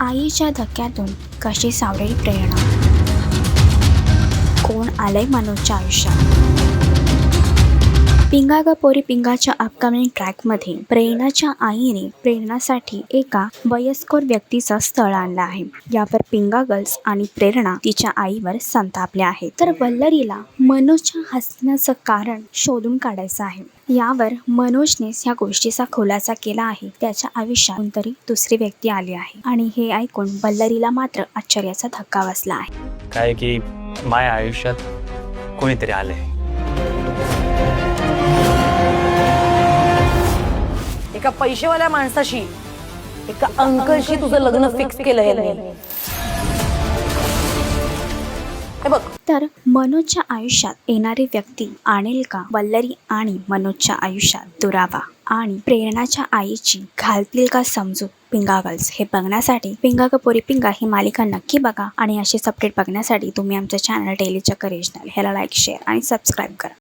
आईच्या धक्क्यातून कशी सावरेल प्रेरणा? कोण आलंय मनोजच्या आयुष्यात? पिंगा ग पोरी पिंगाच्या अपकमिंग ट्रॅकमध्ये प्रेरणाच्या आईने प्रेरणासाठी एका वयस्कर व्यक्तीचं स्थळ आणलं आहे. यावर पिंगा गर्ल्स आणि प्रेरणा तिच्या आईवर संतापल्या आहेत तर वल्लरीला मनोजच्या हसण्याचं कारण शोधून काढायचं आहे. यावर मनोजनेच या गोष्टीचा खुलासा केला आहे. त्याच्या आयुष्यात कोणतरी दुसरी व्यक्ती आली आहे. आणि हे ऐकून वल्लरीला मात्र आश्चर्याचा धक्का बसला आहे. काय की माझ्या आयुष्यात कोणीतरी आलंय. एका पैसेवाल्या माणसाशी एका अंकलशी तुझं लग्न फिक्स केलं यांनी. हे बघ. तर मनोजच्या आयुष्यात येणारी व्यक्ती आणेल का? वल्लरी आणि मनोजच्या आयुष्यात दुरावा आणि प्रेरणाच्या आईची घालतील का समजू पिंगा गर्ल्स हे बघण्यासाठी पिंगा कपोरी पिंगा ही मालिका नक्की बघा आणि असेच अपडेट बघण्यासाठी तुम्ही आमचं चॅनल डेली चक्कर रिजनल ह्याला लाईक शेअर आणि सबस्क्राईब करा.